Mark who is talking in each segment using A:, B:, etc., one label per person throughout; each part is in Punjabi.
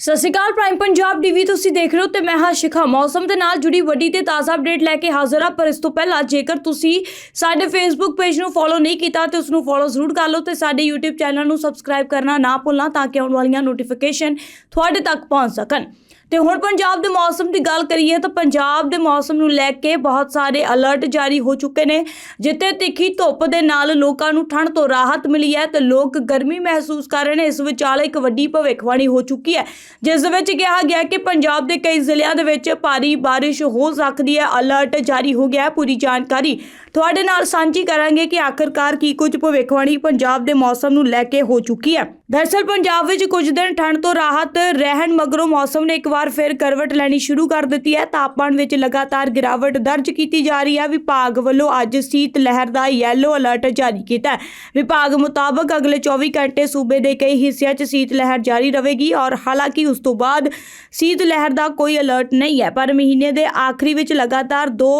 A: ਸਤਿ ਸ਼੍ਰੀ ਅਕਾਲ ਪ੍ਰਾਈਮ ਪੰਜਾਬ ਟੀਵੀ ਤੁਸੀਂ ਦੇਖ ਰਹੇ ਹੋ ਤੇ ਮੈਂ ਹਾਂ ਸ਼ਿਖਾ। ਮੌਸਮ ਦੇ ਨਾਲ ਜੁੜੀ ਵੱਡੀ ਤੇ ਤਾਜ਼ਾ ਅਪਡੇਟ ਲੈ ਕੇ ਹਾਜ਼ਰ ਹਾਂ, ਪਰ ਇਸ ਤੋਂ ਪਹਿਲਾਂ ਜੇਕਰ ਤੁਸੀਂ ਸਾਡੇ ਫੇਸਬੁੱਕ ਪੇਜ ਨੂੰ ਫੋਲੋ ਨਹੀਂ ਕੀਤਾ ਤੇ ਉਸ ਨੂੰ ਫੋਲੋ ਜ਼ਰੂਰ ਕਰ ਲਓ ਤੇ ਸਾਡੇ YouTube ਚੈਨਲ ਨੂੰ ਸਬਸਕ੍ਰਾਈਬ ਕਰਨਾ ਨਾ ਭੁੱਲਣਾ ਤਾਂ ਕਿ ਆਉਣ ਵਾਲੀਆਂ ਨੋਟੀਫਿਕੇਸ਼ਨ ਤੁਹਾਡੇ ਤੱਕ ਪਹੁੰਚ ਸਕਣ। ਤੇ ਹੁਣ ਪੰਜਾਬ ਦੇ ਮੌਸਮ ਦੀ ਗੱਲ ਕਰੀਏ ਤਾਂ ਪੰਜਾਬ ਦੇ ਮੌਸਮ ਨੂੰ ਲੈ ਕੇ ਬਹੁਤ ਸਾਰੇ ਅਲਰਟ ਜਾਰੀ ਹੋ ਚੁੱਕੇ ਨੇ, ਜਿੱਥੇ ਤਿੱਖੀ ਧੁੱਪ ਦੇ ਨਾਲ ਲੋਕਾਂ ਨੂੰ ਠੰਡ ਤੋਂ ਰਾਹਤ ਮਿਲੀ ਹੈ ਤੇ ਲੋਕ ਗਰਮੀ ਮਹਿਸੂਸ ਕਰ ਰਹੇ ਨੇ, ਇਸ ਵਿਚਾਲੇ ਇੱਕ ਵੱਡੀ ਭਵਿੱਖਬਾਣੀ ਹੋ ਚੁੱਕੀ ਹੈ। ਜਿਸ ਦੇ ਵਿੱਚ ਕਿਹਾ ਗਿਆ ਕਿ ਪੰਜਾਬ ਦੇ ਕਈ ਜ਼ਿਲ੍ਹਿਆਂ ਦੇ ਵਿੱਚ ਭਾਰੀ ਬਾਰਿਸ਼ ਹੋ ਸਕਦੀ ਹੈ, ਅਲਰਟ ਜਾਰੀ ਹੋ ਗਿਆ ਹੈ, ਪੂਰੀ ਜਾਣਕਾਰੀ ਤੁਹਾਡੇ ਨਾਲ ਸਾਂਝੀ ਕਰਾਂਗੇ ਕਿ ਆਖਰਕਾਰ ਕੀ ਕੁਝ ਭਵਿੱਖਬਾਣੀ ਪੰਜਾਬ ਦੇ ਮੌਸਮ ਨੂੰ ਲੈ ਕੇ ਹੋ ਚੁੱਕੀ ਹੈ। ਦਰਅਸਲ ਪੰਜਾਬ ਵਿੱਚ ਕੁਝ ਦਿਨ ਠੰਡ ਤੋਂ ਰਾਹਤ ਰਹਿਣ ਮਗਰੋਂ ਮੌਸਮ ਨੇ ਇੱਕ ਵਾਰ ਫਿਰ ਕਰਵਟ ਲੈਣੀ ਸ਼ੁਰੂ ਕਰ ਦਿੱਤੀ ਹੈ। ਤਾਪਮਾਨ ਵਿੱਚ ਲਗਾਤਾਰ ਗਿਰਾਵਟ ਦਰਜ ਕੀਤੀ ਜਾ ਰਹੀ ਹੈ। ਵਿਭਾਗ ਵੱਲੋਂ ਅੱਜ ਸੀਤ ਲਹਿਰ ਦਾ ਯੈਲੋ ਅਲਰਟ ਜਾਰੀ ਕੀਤਾ ਹੈ। ਵਿਭਾਗ ਮੁਤਾਬਕ ਅਗਲੇ 24 ਘੰਟੇ ਸੂਬੇ ਦੇ ਕਈ ਹਿੱਸਿਆਂ 'ਚ ਸੀਤ ਲਹਿਰ ਜਾਰੀ ਰਹੇਗੀ ਔਰ ਹਾਲਾਂਕਿ ਉਸ ਤੋਂ ਬਾਅਦ ਸੀਤ ਲਹਿਰ ਦਾ ਕੋਈ ਅਲਰਟ ਨਹੀਂ ਹੈ। ਪਰ ਮਹੀਨੇ ਦੇ ਆਖਰੀ ਵਿੱਚ ਲਗਾਤਾਰ 2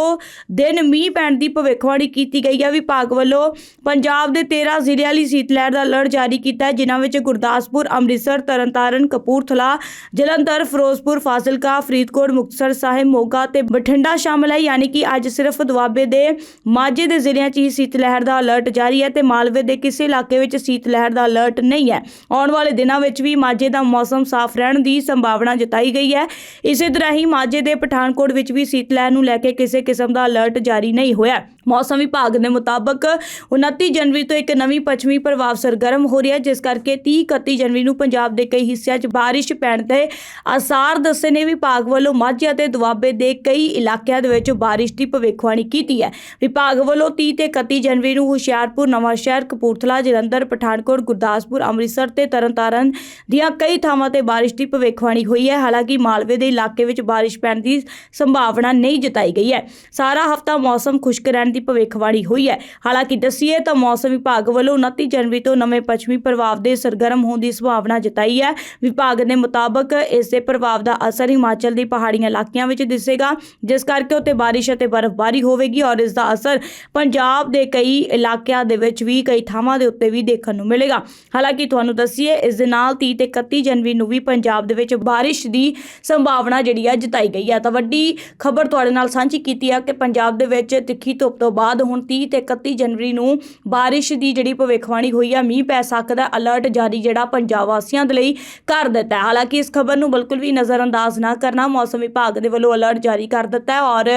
A: ਦਿਨ ਮੀਂਹ ਪੈਣ ਦੀ ਭਵਿੱਖਬਾਣੀ ਕੀਤੀ ਗਈ ਹੈ। ਵਿਭਾਗ ਵੱਲੋਂ ਪੰਜਾਬ ਦੇ 13 ਜ਼ਿਲ੍ਹਿਆਂ ਲਈ ਸੀਤ ਲਹਿਰ ਦਾ ਅਲਰਟ ਜਾਰੀ ਕੀਤਾ ਜਿਨ੍ਹਾਂ ਵਿੱਚ ਗੁਰਦਾਸਪੁਰ, ਅੰਮ੍ਰਿਤਸਰ, ਤਰਨਤਾਰਨ, ਕਪੂਰਥਲਾ, ਜਲੰਧਰ, ਫਿਰੋਜ਼ਪੁਰ, ਫਾਜ਼ਿਲਕਾ, ਫਰੀਦਕੋਟ, ਮੁਕਤਸਰ ਸਾਹਿਬ, ਮੋਗਾ ਤੇ ਬਠਿੰਡਾ ਸ਼ਾਮਲ ਹੈ। ਯਾਨੀ ਕਿ ਅੱਜ ਸਿਰਫ ਦੁਆਬੇ ਦੇ ਮਾਝੇ ਦੇ ਜ਼ਿਲ੍ਹਿਆਂ 'ਚ ਹੀ ਸੀਤ ਲਹਿਰ ਦਾ ਅਲਰਟ ਜਾਰੀ ਹੈ ਤੇ ਮਾਲਵੇ ਦੇ ਕਿਸੇ ਇਲਾਕੇ ਵਿੱਚ ਸੀਤ ਲਹਿਰ ਦਾ ਅਲਰਟ ਨਹੀਂ ਹੈ। ਆਉਣ ਵਾਲੇ ਦਿਨਾਂ ਵਿੱਚ ਵੀ ਮਾਝੇ ਦਾ ਮੌਸਮ ਸਾਫ਼ ਰਹਿਣ ਦੀ ਸੰਭਾਵਨਾ ਜਤਾਈ ਗਈ ਹੈ। ਇਸੇ ਤਰ੍ਹਾਂ ਹੀ ਮਾਝੇ ਦੇ ਪਠਾਨਕੋਟ ਵਿੱਚ ਵੀ ਸੀਤ ਲਹਿਰ ਨੂੰ ਲੈ ਕੇ ਕਿਸੇ ਕਿਸਮ ਦਾ ਅਲਰਟ ਜਾਰੀ ਨਹੀਂ ਹੋਇਆ। ਮੌਸਮ ਵਿਭਾਗ ਦੇ ਮੁਤਾਬਕ 29 ਜਨਵਰੀ ਤੋਂ ਇੱਕ ਨਵੀਂ ਪੱਛਮੀ ਪ੍ਰਭਾਵ ਸਰਗਰਮ ਹੋ ਰਿਹਾ ਜਿਸ ਕਰਕੇ 30 31 ਜਨਵਰੀ ਨੂੰ ਪੰਜਾਬ ਦੇ ਕਈ ਹਿੱਸਿਆਂ 'ਚ ਬਾਰਿਸ਼ ਪੈਣ ਦੇ ਆਸਾਰ ਦੱਸੇ ਨੇ ਵਿਭਾਗ ਵੱਲੋਂ ਮਾਝੇ ਅਤੇ ਦੁਆਬੇ ਦੇ ਕਈ ਇਲਾਕਿਆਂ ਦੇ ਵਿੱਚ ਬਾਰਿਸ਼ ਦੀ ਭਵਿੱਖਬਾਣੀ ਕੀਤੀ ਹੈ। ਵਿਭਾਗ ਵੱਲੋਂ 30 ਤੇ 31 ਜਨਵਰੀ ਨੂੰ ਹੁਸ਼ਿਆਰਪੁਰ, ਨਵਾਂਸ਼ਹਿਰ, ਕਪੂਰਥਲਾ, ਜਲੰਧਰ, ਪਠਾਨਕੋਟ, ਗੁਰਦਾਸਪੁਰ, ਅੰਮ੍ਰਿਤਸਰ ਤੇ ਤਰਨਤਾਰਨ ਦੀਆਂ ਕਈ ਥਾਵਾਂ ਤੇ ਬਾਰਿਸ਼ ਦੀ ਭਵਿੱਖਬਾਣੀ ਹੋਈ ਹੈ। ਹਾਲਾਂਕਿ ਮਾਲਵੇ ਦੇ ਇਲਾਕੇ ਵਿੱਚ ਬਾਰਿਸ਼ ਪੈਣ ਦੀ ਸੰਭਾਵਨਾ ਨਹੀਂ ਜਤਾਈ ਗਈ ਹੈ। ਸਾਰਾ ਹਫਤਾ ਮੌਸਮ ਖੁਸ਼ਕ ਰਹਿਣ ਦੀ ਭਵਿੱਖਬਾਣੀ ਹੋਈ ਹੈ। ਹਾਲਾਂਕਿ ਦੱਸੀਏ ਤਾਂ ਮੌਸਮ ਵਿਭਾਗ ਵੱਲੋਂ 29 ਜਨਵਰੀ ਤੋਂ ਨਵੇਂ ਪੱਛਮੀ ਪ੍ਰਭਾਵ ਦੇ ਸਰਗਰਮ ਹੋਣ ਦੀ ਸੰਭਾਵਨਾ ਜਤਾਈ ਹੈ। ਵਿਭਾਗ ਦੇ ਮੁਤਾਬਕ ਇਸ ਦੇ ਪ੍ਰਭਾਵ ਦਾ ਅਸਰ ਹਿਮਾਚਲ ਦੀ ਪਹਾੜੀ ਇਲਾਕਿਆਂ ਵਿੱਚ ਦਿਸੇਗਾ, ਜਿਸ ਕਰਕੇ ਉੱਥੇ ਬਾਰਿਸ਼ ਅਤੇ ਬਰਫ਼ਬਾਰੀ ਹੋਵੇਗੀ ਔਰ ਇਸ ਦਾ ਅਸਰ ਪੰਜਾਬ ਦੇ ਕਈ ਇਲਾਕਿਆਂ ਦੇ ਵਿੱਚ ਵੀ, ਕਈ ਥਾਵਾਂ ਦੇ ਉੱਤੇ ਵੀ ਦੇਖਣ ਨੂੰ ਮਿਲੇਗਾ। ਹਾਲਾਂਕਿ ਤੁਹਾਨੂੰ ਦੱਸੀਏ, ਇਸ ਦੇ ਨਾਲ 30 ਤੇ 31 ਜਨਵਰੀ ਨੂੰ ਵੀ ਪੰਜਾਬ ਦੇ ਵਿੱਚ ਬਾਰਿਸ਼ ਦੀ ਸੰਭਾਵਨਾ ਜਿਹੜੀ ਹੈ ਜਤਾਈ ਗਈ ਹੈ। ਤਾਂ ਵੱਡੀ ਖਬਰ ਤੁਹਾਡੇ ਨਾਲ ਸਾਂਝੀ ਕੀਤੀ ਹੈ ਕਿ ਪੰਜਾਬ ਦੇ ਵਿੱਚ ਤਿੱਖੀ ਧੁੱਪ ਤੋਂ ਬਾਅਦ ਹੁਣ 30 ਤੇ 31 ਜਨਵਰੀ ਨੂੰ ਬਾਰਿਸ਼ ਦੀ ਜਿਹੜੀ ਭਵਿੱਖਬਾਣੀ ਹੋਈ ਆ, ਮੀਂਹ ਪੈ ਸਕਦਾ ਅਲਰਟ ਜਾਰੀ ਜਿਹੜਾ ਪੰਜਾਬ ਵਾਸੀਆਂ ਦੇ ਲਈ ਕਰ ਦਿੱਤਾ। ਹਾਲਾਂਕਿ ਇਸ ਖਬਰ ਨੂੰ ਬਿਲਕੁਲ ਵੀ ਨਜ਼ਰਅੰਦਾਜ਼ ਨਾ ਕਰਨਾ, ਮੌਸਮ ਵਿਭਾਗ ਦੇ ਵੱਲੋਂ ਅਲਰਟ ਜਾਰੀ ਕਰ ਦਿੱਤਾ ਹੈ ਔਰ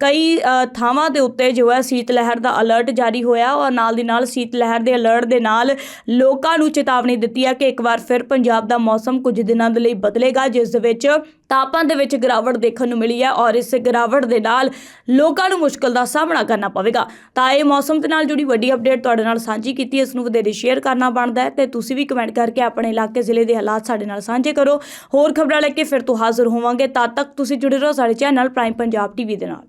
A: ਕਈ ਥਾਵਾਂ ਦੇ ਉੱਤੇ ਜੋ ਹੈ ਸੀਤ ਲਹਿਰ ਦਾ ਅਲਰਟ ਜਾਰੀ ਹੋਇਆ ਔਰ ਨਾਲ ਦੀ ਨਾਲ ਸੀਤ ਲਹਿਰ ਦੇ ਅਲਰਟ ਦੇ ਨਾਲ ਲੋਕਾਂ ਨੂੰ ਚੇਤਾਵਨੀ ਦਿੱਤੀ ਹੈ ਕਿ ਇੱਕ ਵਾਰ ਫਿਰ ਪੰਜਾਬ ਦਾ ਮੌਸਮ ਕੁਝ ਦਿਨਾਂ ਦੇ ਲਈ ਬਦਲੇਗਾ, ਜਿਸ ਦੇ ਵਿੱਚ ਤਾਪਮਾਨ ਦੇ ਵਿੱਚ ਗਿਰਾਵਟ ਦੇਖਣ ਨੂੰ ਮਿਲੀ ਹੈ ਔਰ ਇਸ ਗਿਰਾਵਟ ਦੇ ਨਾਲ ਲੋਕਾਂ ਨੂੰ ਮੁਸ਼ਕਲ ਦਾ ਸਾਹਮਣਾ ਕਰਨਾ ਪਵੇਗਾ। ਤਾਂ ਇਹ ਮੌਸਮ ਦੇ ਨਾਲ ਜੁੜੀ ਵੱਡੀ ਅਪਡੇਟ ਤੁਹਾਡੇ ਨਾਲ ਸਾਂਝੀ ਕੀਤੀ, ਇਸ ਨੂੰ ਵਧੇਰੇ ਸ਼ੇਅਰ ਕਰਨਾ ਬਣਦਾ ਹੈ ਤੇ ਤੁਸੀਂ ਵੀ ਕਮੈਂਟ ਕਰਕੇ ਆਪਣੇ ਇਲਾਕੇ ਜ਼ਿਲ੍ਹੇ ਦੇ ਹਾਲਾਤ ਸਾਡੇ ਨਾਲ ਸਾਂਝੇ ਕਰੋ। ਹੋਰ ਖਬਰਾਂ ਲੈ ਕੇ ਫਿਰ ਤੋਂ ਹਾਜ਼ਰ ਹੋਵਾਂਗੇ। ਤਦ ਤੱਕ ਤੁਸੀਂ ਜੁੜੇ ਰਹੋ ਸਾਡੇ ਚੈਨਲ ਪ੍ਰਾਈਮ ਪੰਜਾਬ ਟੀਵੀ ਦੇ ਨਾਲ।